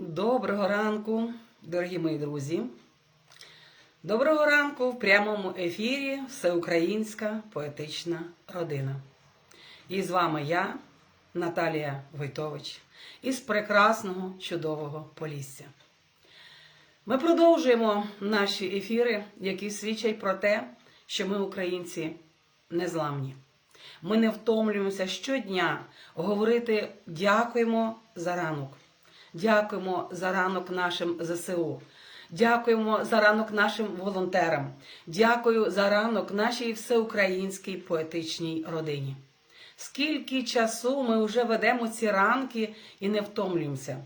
Доброго ранку, дорогі мої друзі. Доброго ранку в прямому ефірі Всеукраїнська поетична родина. І з вами я, Наталія Войтович, із прекрасного чудового Полісся. Ми продовжуємо наші ефіри, які свідчать про те, що ми, українці, незламні. Ми не втомлюємося щодня говорити дякуємо за ранок. Дякуємо за ранок нашим ЗСУ. Дякуємо за ранок нашим волонтерам. Дякую за ранок нашій всеукраїнській поетичній родині. Скільки часу ми вже ведемо ці ранки і не втомлюємося.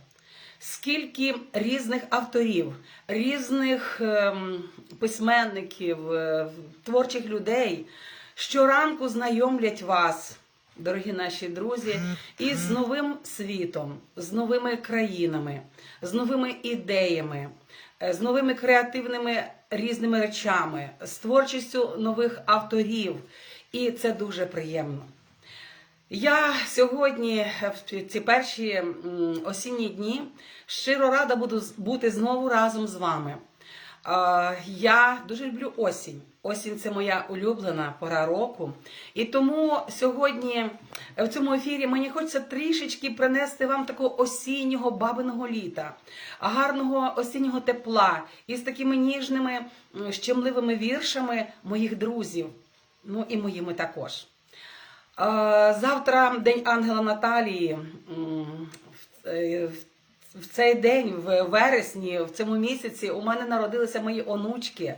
Скільки різних авторів, різних ем, письменників, е, творчих людей щоранку знайомлять вас, дорогі наші друзі, із новим світом, з новими країнами, з новими ідеями, е, з новими креативними різними речами, з творчістю нових авторів. І це дуже приємно. Я сьогодні, в ці перші осінні дні, щиро рада буду бути знову разом з вами. Я дуже люблю осінь. Осінь це моя улюблена пора року. І тому сьогодні в цьому ефірі мені хочеться трішечки принести вам такого осіннього бабиного літа, гарного осіннього тепла із такими ніжними, щемливими віршами моїх друзів. Ну і моїми також. Е, Завтра День Ангела Наталії. Е, В цей день, в вересні, в цьому місяці, у мене народилися мої онучки.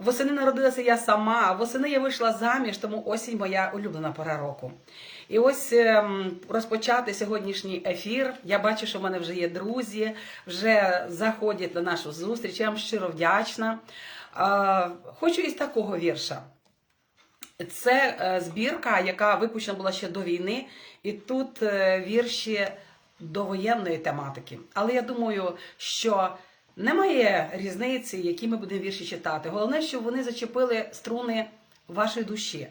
Восени народилася я сама, восени я вийшла заміж, тому осінь моя улюблена пора року. І ось ем, розпочати сьогоднішній ефір. Я бачу, що в мене вже є друзі, вже заходять на нашу зустріч. Я вам щиро вдячна. Хочу із такого вірша. Це е, збірка, яка випущена була ще до війни, і тут е, вірші довоєнної тематики. Але я думаю, що немає різниці, які ми будемо вірші читати. Головне, щоб вони зачепили струни вашої душі.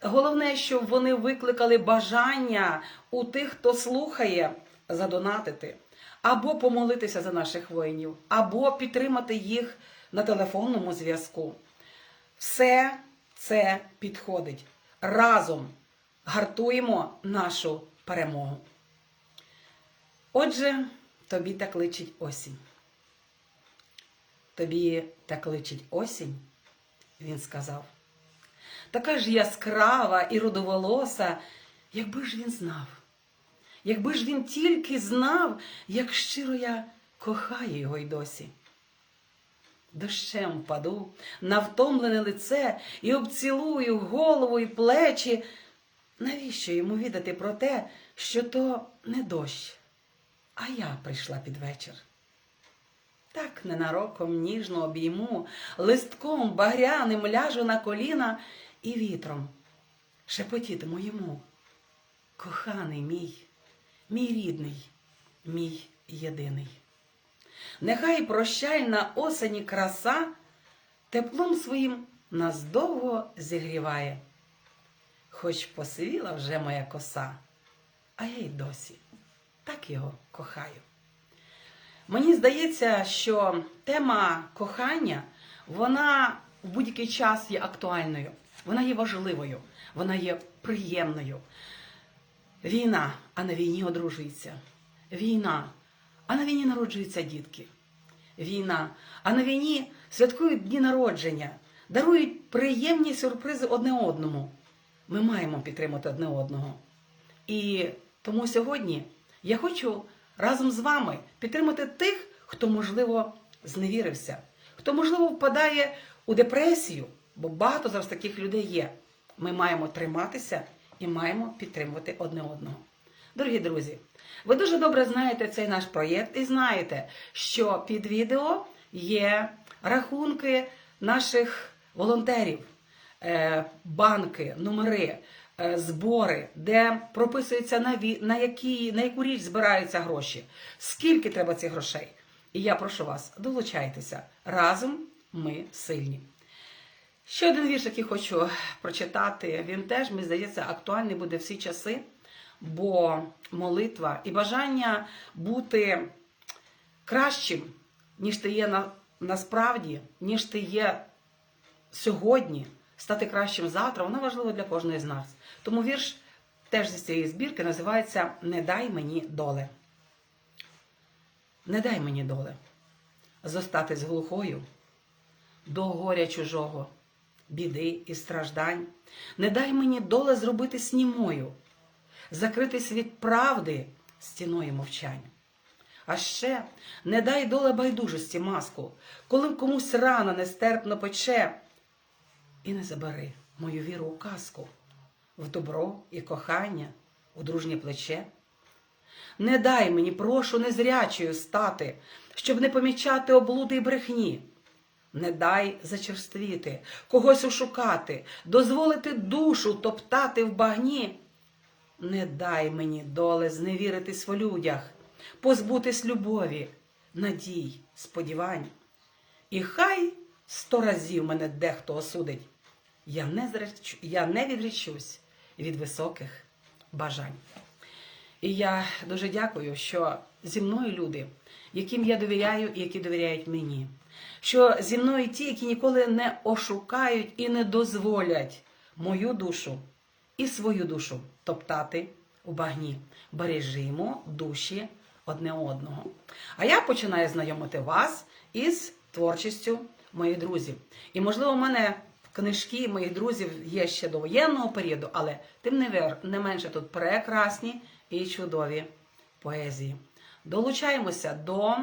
Головне, щоб вони викликали бажання у тих, хто слухає, задонатити, або помолитися за наших воїнів, або підтримати їх на телефонному зв'язку. Все це підходить. Разом гартуємо нашу перемогу. Отже, тобі так личить осінь. Тобі так личить осінь, він сказав. Така ж яскрава і родоволоса, якби ж він знав, якби ж він тільки знав, як щиро я кохаю його й досі. Дощем впаду на втомлене лице і обцілую голову і плечі. Навіщо йому відати про те, що то не дощ, а я прийшла під вечір? Так ненароком ніжно обійму, листком багряним ляжу на коліна і вітром шепотітиму йому. Коханий мій, мій рідний, мій єдиний. Нехай прощальна осені краса теплом своїм нас довго зігріває. Хоч посивіла вже моя коса, а я й досі так його кохаю. Мені здається, що тема кохання, вона в будь-який час є актуальною, вона є важливою, вона є приємною. Війна, а на війні одружується. Війна, а на війні народжуються дітки. Війна, а на війні святкують дні народження, дарують приємні сюрпризи одне одному. Ми маємо підтримати одне одного. І тому сьогодні я хочу разом з вами підтримати тих, хто, можливо, зневірився, хто, можливо, впадає у депресію, бо багато зараз таких людей є. Ми маємо триматися і маємо підтримувати одне одного. Дорогі друзі, ви дуже добре знаєте цей наш проєкт і знаєте, що під відео є рахунки наших волонтерів, е, банки, номери, збори, де прописується на, на, які, на яку річ збираються гроші, скільки треба цих грошей. І я прошу вас, долучайтеся. Разом ми сильні. Ще один вірш, який хочу прочитати. Він теж, мені здається, актуальний буде всі часи, бо молитва і бажання бути кращим, ніж ти є на, насправді, ніж ти є сьогодні, стати кращим завтра, воно важливо для кожної з нас. Тому вірш теж зі цієї збірки називається Не дай мені доле. Не дай мені доле зостатись глухою до горя чужого, біди і страждань. Не дай мені доле зробити снімою, закритись від правди стіною мовчань. А ще не дай доле байдужості маску, коли комусь рана нестерпно пече, і не забери мою віру у казку, в добро і кохання, у дружнє плече. Не дай мені, прошу, незрячою стати, щоб не помічати облуди й брехні. Не дай зачерствіти, когось ошукати, дозволити душу топтати в багні. Не дай мені доле зневіритись в людях, позбутись любові, надій, сподівань. І хай сто разів мене дехто осудить, я не, зреч... я не відречусь від високих бажань. І я дуже дякую, що зі мною люди, яким я довіряю і які довіряють мені. Що зі мною ті, які ніколи не ошукають і не дозволять мою душу і свою душу топтати у багні. Бережімо душі одне одного. А я починаю знайомити вас із творчістю моїх друзів. І, можливо, мене книжки моїх друзів є ще до воєнного періоду, але тим не, вер, не менше тут прекрасні і чудові поезії. Долучаємося до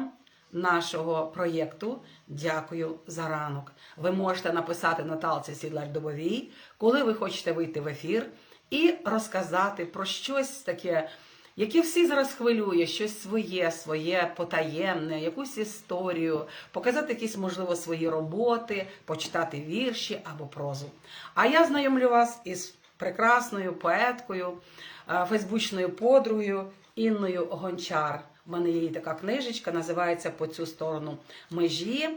нашого проєкту. Дякую за ранок. Ви можете написати Наталці Сідлар Добовій, коли ви хочете вийти в ефір і розказати про щось таке, яке всі зараз хвилює, щось своє, своє потаємне, якусь історію, показати якісь, можливо, свої роботи, почитати вірші або прозу. А я знайомлю вас із прекрасною поеткою, е, фейсбучною подругою Інною Гончар. У мене є така книжечка, називається По цю сторону межі.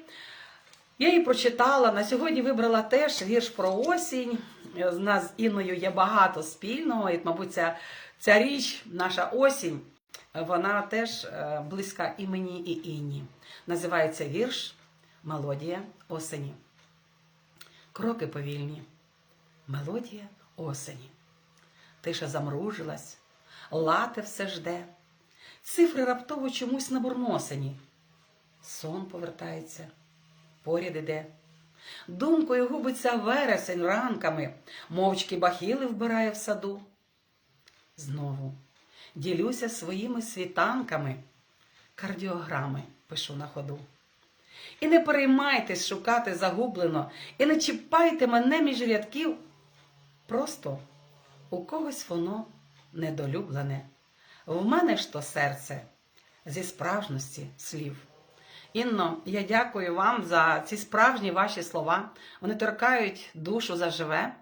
Я її прочитала. На сьогодні вибрала теж вірш про осінь. З нас з Інною є багато спільного, і, мабуть, ця, ця річ, наша осінь, вона теж е, близька і мені, і Інні. Називається вірш Мелодія осені. Кроки повільні. Мелодія осені. Тиша замружилась, лате все жде. Цифри раптово чомусь набурмосені. Сон повертається, поряд іде. Думкою губиться вересень ранками, мовчки бахіли вбирає в саду. Знову ділюся своїми світанками, кардіограми пишу на ходу. І не переймайтесь шукати загублено, і не чіпайте мене між рядків. Просто у когось воно недолюблене. В мене ж то серце зі справжності слів. Інно, я дякую вам за ці справжні ваші слова. Вони торкають душу заживе.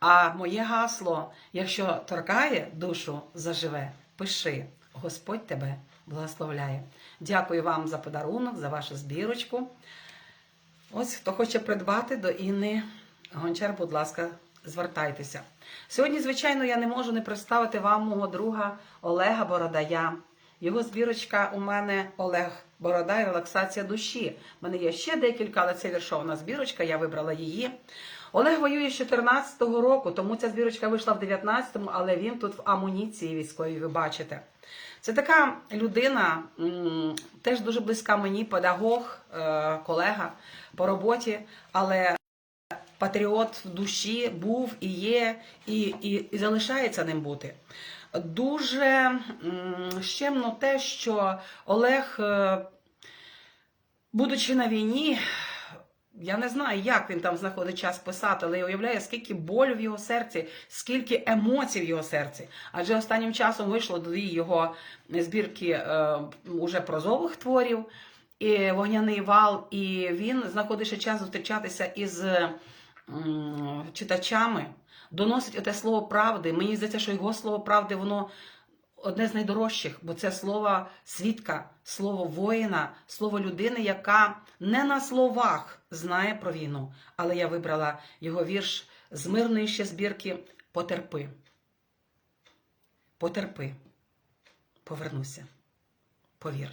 А моє гасло, якщо торкає душу заживе, пиши, Господь тебе благословляє. Дякую вам за подарунок, за вашу збірочку. Ось хто хоче придбати до Інни Гончар, будь ласка, звертайтеся. Сьогодні, звичайно, я не можу не представити вам мого друга Олега Бородая. Його збірочка у мене Олег Бородай, релаксація душі. У мене є ще декілька, але це віршована збірочка, я вибрала її. Олег воює з 14-го року, тому ця збірочка вийшла в 19-му, але він тут в амуніції військовій, ви бачите. Це така людина, теж дуже близька мені, педагог, е, колега по роботі, але патріот в душі був і є, і, і, і залишається ним бути. Дуже щемно те, що Олег, е, будучи на війні, я не знаю, як він там знаходить час писати, але я уявляю, скільки болю в його серці, скільки емоцій в його серці. Адже останнім часом вийшло дві його збірки е, уже прозових творів, і вогняний вал, і він знаходить ще час зустрічатися із читачами, доносить оте слово правди. Мені здається, що його слово правди, воно. Одне з найдорожчих, бо це слово свідка, слово воїна, слово людини, яка не на словах знає про війну. Але я вибрала його вірш з мирної ще збірки Потерпи. Потерпи. Повернуся. Повір.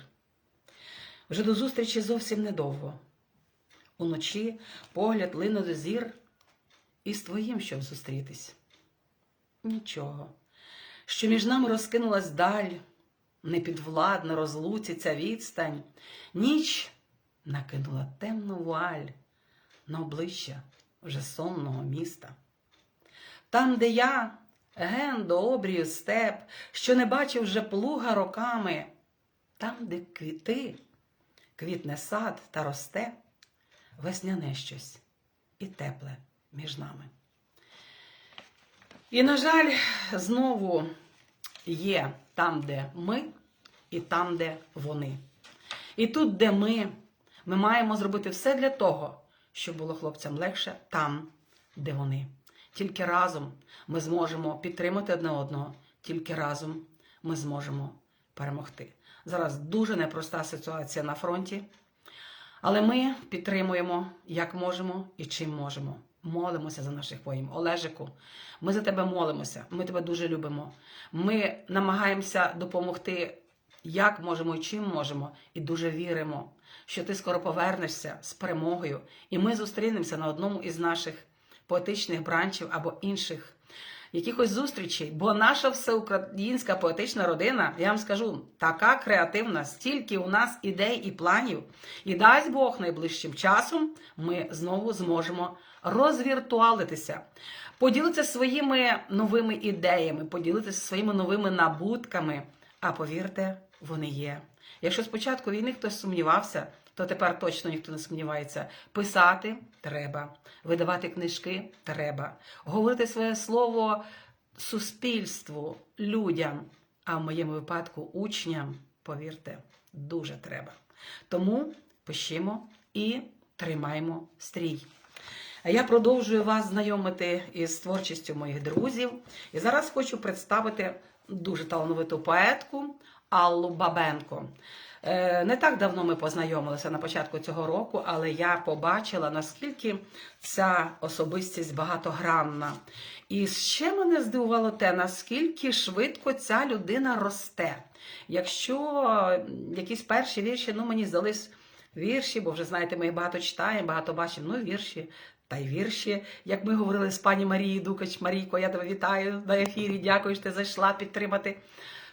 Вже до зустрічі зовсім недовго. Уночі погляд лине до зір і з твоїм, щоб зустрітись. Нічого, що між нами розкинулась даль, непідвладна розлуці відстань, ніч накинула темну вуаль на обличчя вже сонного міста. Там, де я, ген до обрію степ, що не бачив вже плуга роками, там, де квіти, квітне сад та росте, весняне щось і тепле між нами. І, на жаль, знову є там, де ми, і там, де вони. І тут, де ми, ми маємо зробити все для того, щоб було хлопцям легше там, де вони. Тільки разом ми зможемо підтримати одне одного, тільки разом ми зможемо перемогти. Зараз дуже непроста ситуація на фронті, але ми підтримуємо як можемо і чим можемо. Молимося за наших воїнів. Олежику, ми за тебе молимося. Ми тебе дуже любимо. Ми намагаємося допомогти як можемо і чим можемо, і дуже віримо, що ти скоро повернешся з перемогою, і ми зустрінемося на одному із наших поетичних бранчів або інших якихось зустрічей. Бо наша всеукраїнська поетична родина, я вам скажу, така креативна, стільки у нас ідей і планів. І дасть Бог найближчим часом ми знову зможемо розвіртуалитися, поділитися своїми новими ідеями, поділитися своїми новими набутками. А повірте, вони є. Якщо спочатку війни хтось сумнівався, то тепер точно ніхто не сумнівається. Писати треба, видавати книжки треба, говорити своє слово суспільству, людям, а в моєму випадку учням, повірте, дуже треба. Тому пишімо і тримаємо стрій. Я продовжую вас знайомити із творчістю моїх друзів. І зараз хочу представити дуже талановиту поетку Аллу Бабенко. Е, Не так давно ми познайомилися на початку цього року, але я побачила, наскільки ця особистість багатогранна. І ще мене здивувало те, наскільки швидко ця людина росте. Якщо якісь перші вірші, ну мені здались вірші, бо вже знаєте, ми їх багато читаємо, багато бачимо, ну вірші. Та й вірші, як ми говорили з пані Марією Дукач, Марійко, я тебе вітаю на ефірі. Дякую, що ти зайшла підтримати.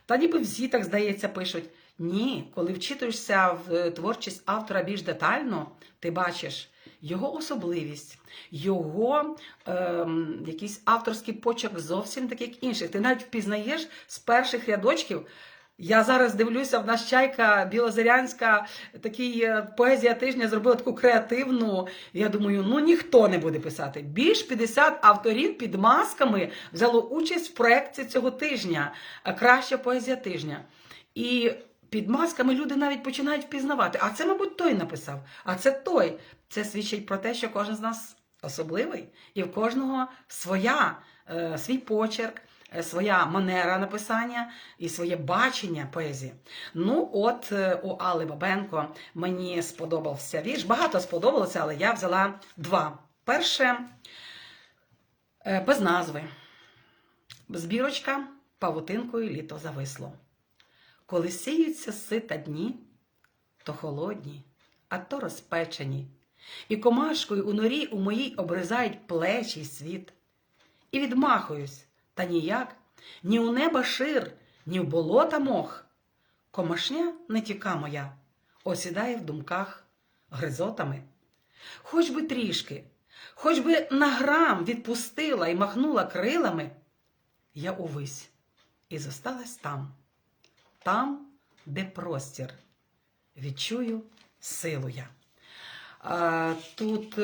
Та ніби всі так здається пишуть. Ні, коли вчитуєшся в творчість автора більш детально, ти бачиш його особливість, його ем, якийсь авторський почерк зовсім такий як інших. Ти навіть впізнаєш з перших рядочків. Я зараз дивлюся, в нас чайка білозерянська, такий е, поезія тижня зробила таку креативну. Я думаю, ну ніхто не буде писати. Більш 50 авторів під масками взяло участь в проєкті цього тижня. е, Краща поезія тижня. І під масками люди навіть починають впізнавати. А це, мабуть, той написав, а це той. Це свідчить про те, що кожен з нас особливий, і в кожного своя, е, свій почерк, своя манера написання і своє бачення поезії. Ну, от е, у Алли Бабенко мені сподобався вірш. Багато сподобалося, але я взяла два. Перше е, без назви. Збірочка павутинкою літо зависло. Коли сіються сита дні, то холодні, а то розпечені, і комашкою у норі у моїй обризають плечі й світ. І відмахуюсь, та ніяк, ні у неба шир, ні в болота мох. Комашня не тіка моя, осідає в думках гризотами. Хоч би трішки, хоч би на грам відпустила і махнула крилами, я увись і зосталась там там, де простір. Відчую силу я. А, тут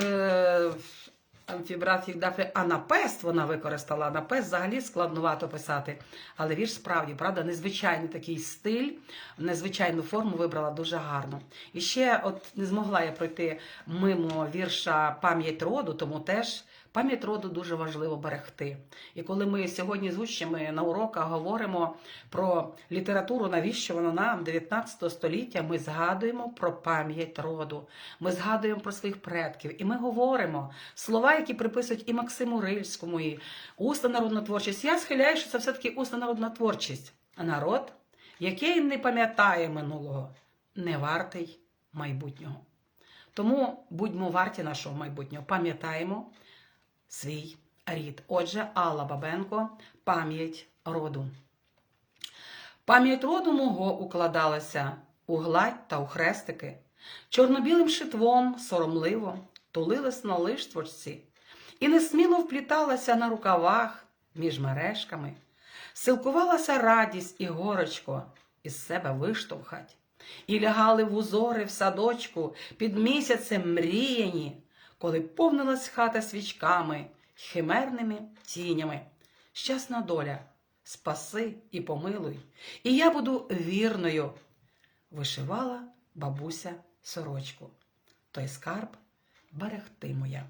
е, Дафі Єгдафи Анапест вона використала. Анапест взагалі складнувато писати. Але вірш справді, правда, незвичайний такий стиль, незвичайну форму вибрала дуже гарно. І ще от не змогла я пройти мимо вірша Пам'ять роду, тому теж. Пам'ять роду дуже важливо берегти. І коли ми сьогодні з учнями на уроках говоримо про літературу, навіщо вона нам 19 століття, ми згадуємо про пам'ять роду, ми згадуємо про своїх предків, і ми говоримо слова, які приписують і Максиму Рильському, і усна народна творчість. Я схиляю, що це все-таки усна народна творчість. Народ, який не пам'ятає минулого, не вартий майбутнього. Тому будьмо варті нашого майбутнього. Пам'ятаємо свій рід. Отже, Алла Бабенко, пам'ять роду. Пам'ять роду мого укладалася у гладь та у хрестики, чорнобілим шитвом соромливо тулилась на лиштвочці і несміло впліталася на рукавах між мережками, силкувалася радість і горочко із себе виштовхать, і лягали в узори в садочку під місяцем мріяні, коли повнилась хата свічками химерними тінями. Щасна доля, спаси і помилуй, і я буду вірною. Вишивала бабуся сорочку. Той скарб берегти моя.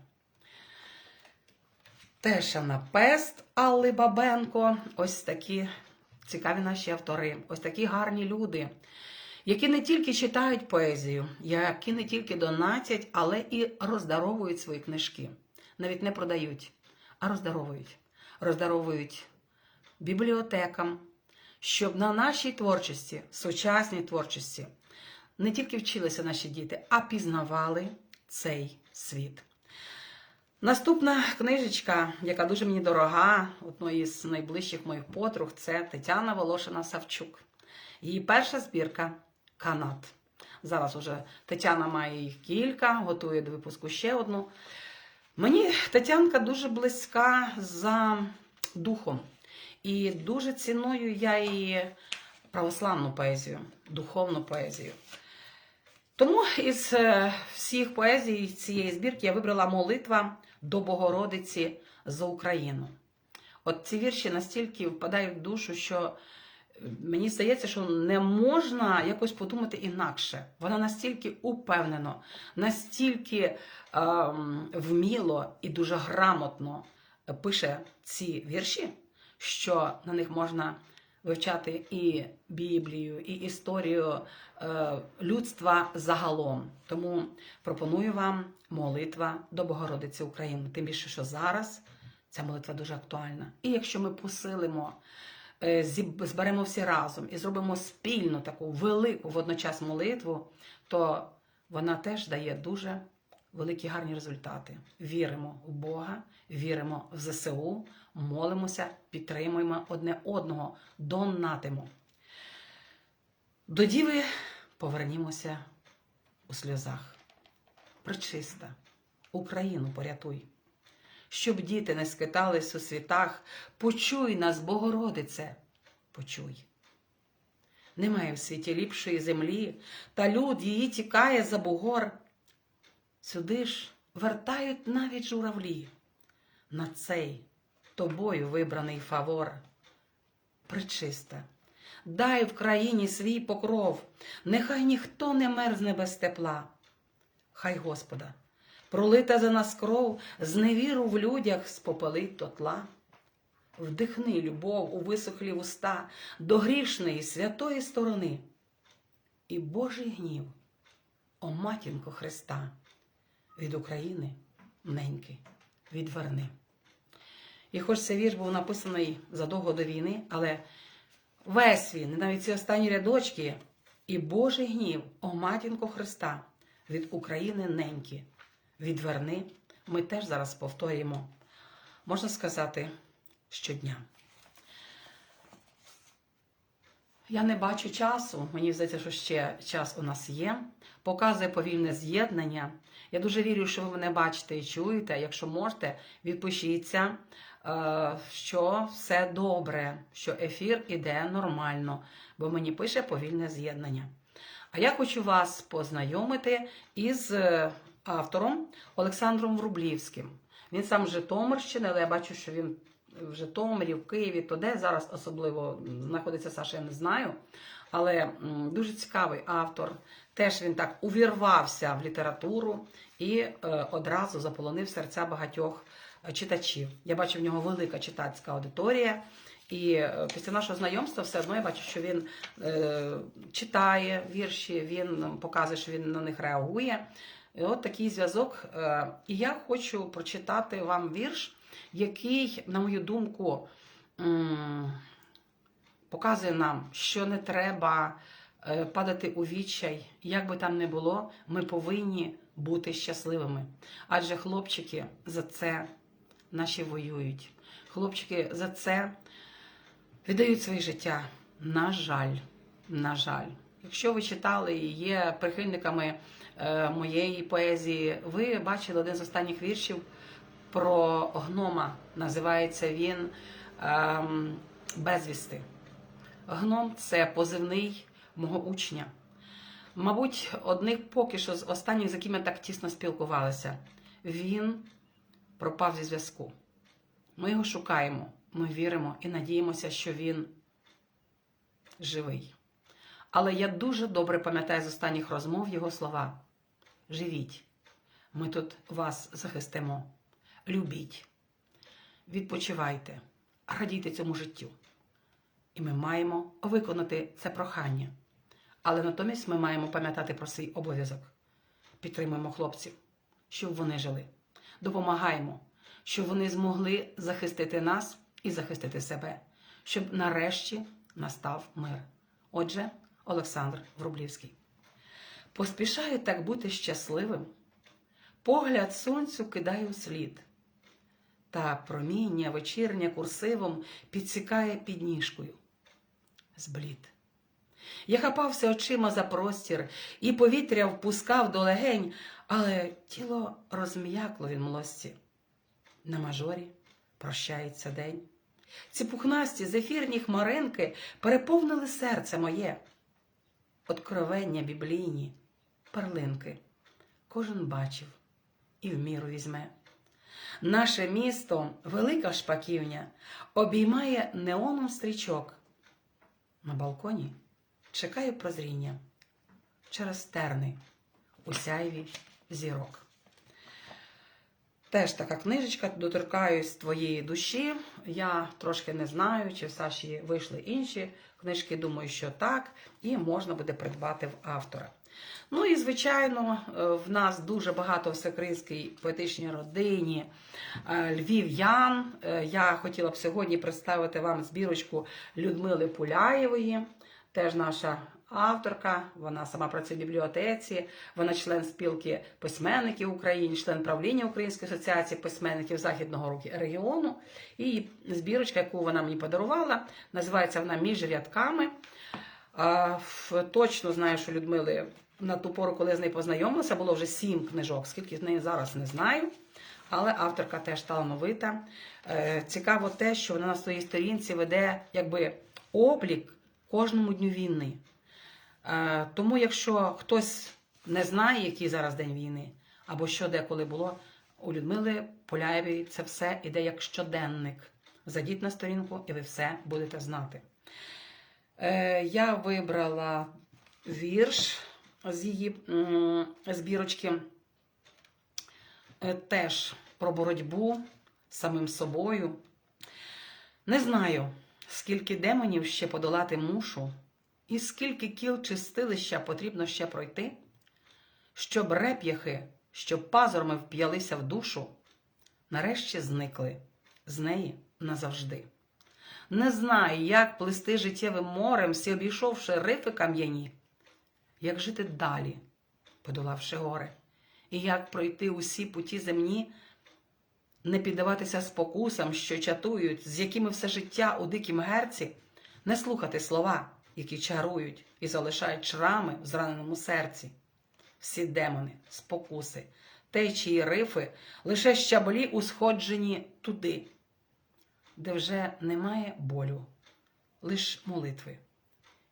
Тешана Пест Алли Бабенко. Ось такі цікаві наші автори, ось такі гарні люди, які не тільки читають поезію, які не тільки донатять, але і роздаровують свої книжки. Навіть не продають, а роздаровують. Роздаровують бібліотекам, щоб на нашій творчості, сучасній творчості, не тільки вчилися наші діти, а пізнавали цей світ. Наступна книжечка, яка дуже мені дорога, одної з найближчих моїх подруг, це Тетяна Волошина Савчук. Її перша збірка Канат. Зараз уже Тетяна має їх кілька, готує до випуску ще одну. Мені Тетянка дуже близька за духом. І дуже ціную я її православну поезію, духовну поезію. Тому із е, всіх поезій цієї збірки я вибрала молитва до Богородиці за Україну. От ці вірші настільки впадають в душу, що мені здається, що не можна якось подумати інакше. Вона настільки упевнено, настільки ем, вміло і дуже грамотно пише ці вірші, що на них можна вивчати і Біблію, і історію е, людства загалом. Тому пропоную вам молитва до Богородиці України. Тим більше, що зараз ця молитва дуже актуальна. І якщо ми посилимо, е, зберемо всі разом і зробимо спільну таку велику водночас молитву, то вона теж дає дуже великі гарні результати. Віримо в Бога, віримо в ЗСУ, молимося, підтримуємо одне одного, донатимо. До діви повернімося у сльозах. Причиста, Україну порятуй. Щоб діти не скитались у світах, почуй нас, Богородице, почуй. Немає в світі ліпшої землі, та люд її тікає за бугор. Сюди ж вертають навіть журавлі на цей тобою вибраний фавор. Причиста, дай в країні свій покров, нехай ніхто не мерзне без тепла. Хай Господа, пролита за нас кров, з невіру в людях спопалить до тла. Вдихни любов у висохлі уста до грішної святої сторони. І Божий гнів, о матінко Христа, від України неньки відверни. І хоч цей вірш був написаний задовго до війни, але весь він, навіть ці останні рядочки, і Божий гнів, о матінко Христа, від України неньки, відверни, ми теж зараз повторюємо, можна сказати, щодня. Я не бачу часу. Мені здається, що ще час у нас є. Показує повільне з'єднання. Я дуже вірю, що ви мене бачите і чуєте. Якщо можете, відпишіться, е, що все добре, що ефір іде нормально, бо мені пише повільне з'єднання. А я хочу вас познайомити із е, автором Олександром Врублівським. Він сам з Житомирщини, але я бачу, що він в Житомирі, в Києві, то де зараз особливо знаходиться Саша, я не знаю. Але дуже цікавий автор. Теж він так увірвався в літературу і е, одразу заполонив серця багатьох е, читачів. Я бачу в нього велика читацька аудиторія. І е, після нашого знайомства все одно я бачу, що він читає вірші, він показує, що він на них реагує. І от такий зв'язок. Е, і я хочу прочитати вам вірш, який, на мою думку, показує нам, що не треба е, падати у відчай. Як би там не було, ми повинні бути щасливими. Адже хлопчики за це наші воюють. Хлопчики за це віддають своє життя. На жаль, на жаль. Якщо ви читали і є прихильниками е, моєї поезії, ви бачили один з останніх віршів про гнома. Називається він ем, Безвісти. Гном це позивний мого учня. Мабуть, одних поки що з останніх, з яким я так тісно спілкувалася. Він пропав зі зв'язку. Ми його шукаємо, ми віримо і надіємося, що він живий. Але я дуже добре пам'ятаю з останніх розмов його слова: живіть, ми тут вас захистимо, любіть, відпочивайте, радійте цьому життю. І ми маємо виконати це прохання. Але натомість ми маємо пам'ятати про свій обов'язок. Підтримуємо хлопців, щоб вони жили. Допомагаємо, щоб вони змогли захистити нас і захистити себе, щоб нарешті настав мир. Отже, Олександр Врублівський. Поспішаю так бути щасливим. Погляд сонцю кидаю слід. Та проміння вечірнє курсивом підсікає під ніжкою. Зблід. Я хапався очима за простір і повітря впускав до легень, але тіло розм'якло від млості. На мажорі прощається день. Ці пухнасті зефірні хмаринки переповнили серце моє. Откровення біблійні, перлинки. Кожен бачив і в міру візьме. Наше місто, велика шпаківня, обіймає неоном стрічок. На балконі чекаю прозріння через терни у сяйві зірок. Теж така книжечка, доторкаюсь твоєї душі. Я трошки не знаю, чи в Саші вийшли інші книжки. Думаю, що так, і можна буде придбати в автора. Ну і, звичайно, е, в нас дуже багато всеукраїнській поетичній родині е, львів'ян. Е, Я хотіла б сьогодні представити вам збірочку Людмили Пуляєвої, теж наша авторка. Вона сама працює в бібліотеці, вона член спілки письменників України, член правління Української асоціації письменників Західного регіону. І збірочка, яку вона мені подарувала, називається вона Між рядками. Точно знаю, що Людмили на ту пору, коли я з нею познайомилася, було вже сім книжок. Скільки з неї зараз не знаю. Але авторка теж талановита. Е, Цікаво те, що вона на своїй сторінці веде якби облік кожному дню війни. Е, Тому, якщо хтось не знає, який зараз день війни, або що деколи було, у Людмили Поляєвої це все іде як щоденник. Зайдіть на сторінку, і ви все будете знати. Е, Я вибрала вірш з її збірочки. Е, Теж про боротьбу з самим собою. Не знаю, скільки демонів ще подолати мушу, і скільки кіл чистилища потрібно ще пройти, щоб реп'яхи, щоб пазурми вп'ялися в душу, нарешті зникли з неї назавжди. Не знаю, як плисти життєвим морем, всі обійшовши рифи кам'яні, як жити далі, подолавши гори, і як пройти усі путі земні, не піддаватися спокусам, що чатують, з якими все життя у дикім герці, не слухати слова, які чарують і залишають шрами в зраненому серці. Всі демони, спокуси, течії рифи, лише щаблі усходжені туди, де вже немає болю, лиш молитви,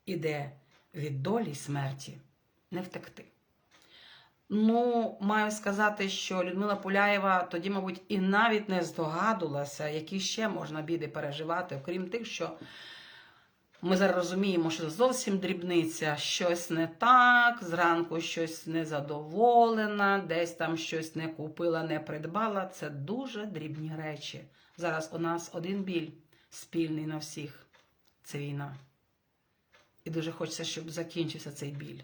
і де від долі смерті не втекти. Ну, маю сказати, що Людмила Пуляєва тоді, мабуть, і навіть не здогадувалася, які ще можна біди переживати, окрім тих, що ми зараз розуміємо, що зовсім дрібниця, щось не так, зранку щось незадоволена, десь там щось не купила, не придбала. Це дуже дрібні речі. Зараз у нас один біль спільний на всіх це війна. І дуже хочеться, щоб закінчився цей біль.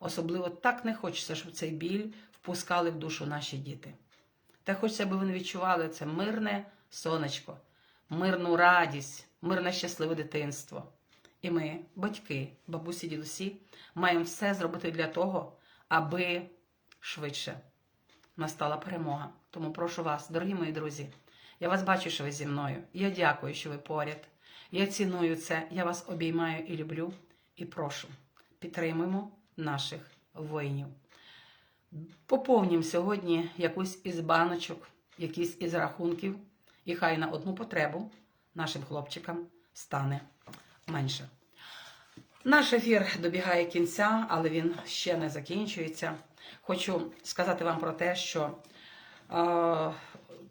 Особливо так не хочеться, щоб цей біль впускали в душу наші діти. Та хочеться, аби вони відчували це мирне сонечко, мирну радість, мирне щасливе дитинство. І ми, батьки, бабусі, дідусі, маємо все зробити для того, аби швидше настала перемога. Тому прошу вас, дорогі мої друзі, я вас бачу, що ви зі мною. Я дякую, що ви поряд. Я ціную це, я вас обіймаю і люблю. І прошу, підтримуємо наших воїнів. Поповнім сьогодні якусь із баночок, якісь із рахунків, і хай на одну потребу нашим хлопчикам стане менше. Наш ефір добігає кінця, але він ще не закінчується. Хочу сказати вам про те, що е,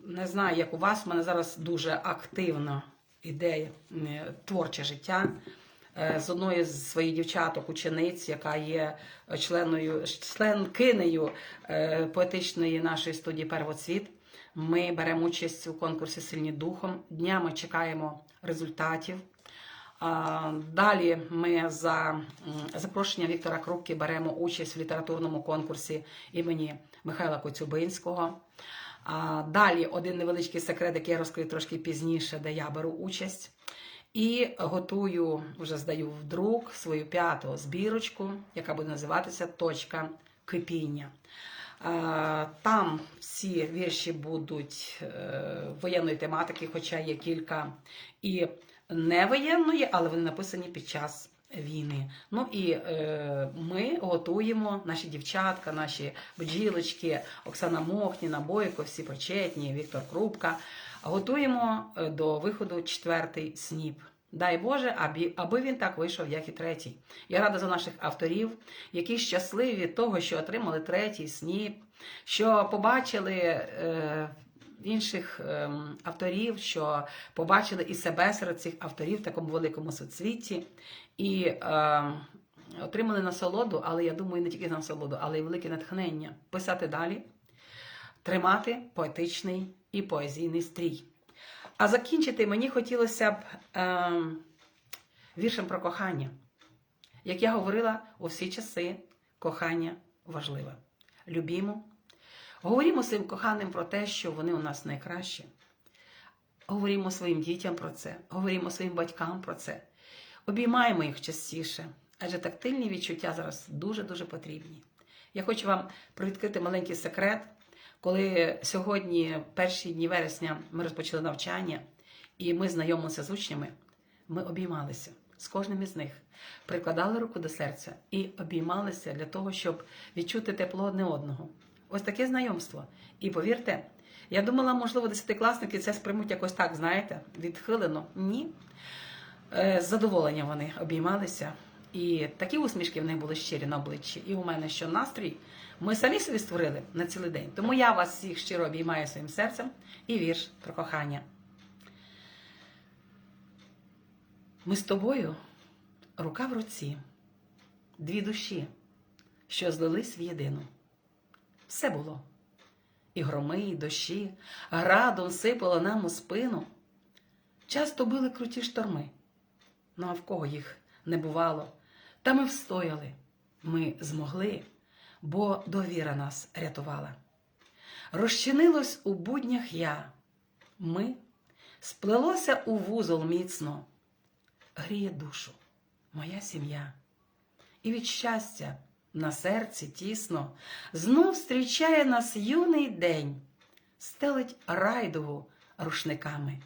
не знаю, як у вас, в мене зараз дуже активно іде е, творче життя. Е, З одної з своїх дівчаток, учениць, яка є членою, членкинею е, поетичної нашої студії Первоцвіт. Ми беремо участь у конкурсі Сильні духом. Днями чекаємо результатів. Далі ми за м, запрошенням Віктора Крупки беремо участь в літературному конкурсі імені Михайла Коцюбинського. Далі один невеличкий секрет, який я розкрию трошки пізніше, де я беру участь. І готую, вже здаю в друк свою п'яту збірочку, яка буде називатися Точка кипіння. Там всі вірші будуть е, воєнної тематики, хоча є кілька і не воєнної, але вони написані під час війни. Ну і е, ми готуємо наші дівчатка, наші бджілочки, Оксана Мохніна, Бойко, всі причетні, Віктор Крупка. Готуємо е, до виходу четвертий сніп. Дай Боже, аби, аби він так вийшов, як і третій. Я рада за наших авторів, які щасливі від того, що отримали третій сніп, що побачили е, інших е, авторів, що побачили і себе серед цих авторів в такому великому соцвіті. І е, отримали насолоду, але я думаю, не тільки насолоду, але й велике натхнення писати далі, тримати поетичний і поезійний стрій. А закінчити мені хотілося б е, віршем про кохання. Як я говорила у всі часи, кохання важливе. Любімо. Говоримо своїм коханим про те, що вони у нас найкращі. Говоримо своїм дітям про це, говоримо своїм батькам про це. Обіймаємо їх частіше, адже тактильні відчуття зараз дуже-дуже потрібні. Я хочу вам привідкрити маленький секрет. Коли сьогодні, перші дні вересня, ми розпочали навчання, і ми знайомилися з учнями, ми обіймалися з кожним із них, прикладали руку до серця і обіймалися для того, щоб відчути тепло одне одного. Ось таке знайомство. І повірте, я думала, можливо, десятикласники це сприймуть якось так, знаєте, відхилено. Ні. Е, З задоволенням вони обіймалися. І такі усмішки в них були щирі на обличчі. І у мене що настрій ми самі собі створили на цілий день. Тому я вас всіх щиро обіймаю своїм серцем і вірш про кохання. Ми з тобою рука в руці, дві душі, що злились в єдину. Все було. І громи, і дощі, градом сипало нам у спину. Часто били круті шторми, ну а в кого їх не бувало. Та ми встояли, ми змогли, бо довіра нас рятувала. Розчинилось у буднях я, ми сплелося у вузол міцно, гріє душу, моя сім'я, і від щастя на серці тісно знов зустрічає нас юний день, стелить райдугу рушниками.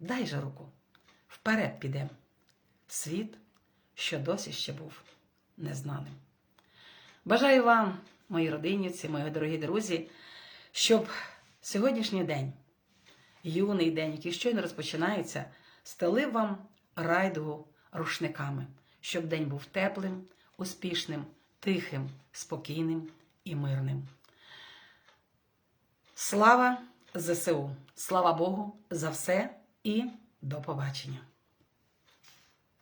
Дай же руку, вперед підем. Світ, що досі ще був незнаним. Бажаю вам, мої родинниці, мої дорогі друзі, щоб сьогоднішній день, юний день, який щойно розпочинається, стелив вам райдугу рушниками, щоб день був теплим, успішним, тихим, спокійним і мирним. Слава ЗСУ! Слава Богу за все і до побачення!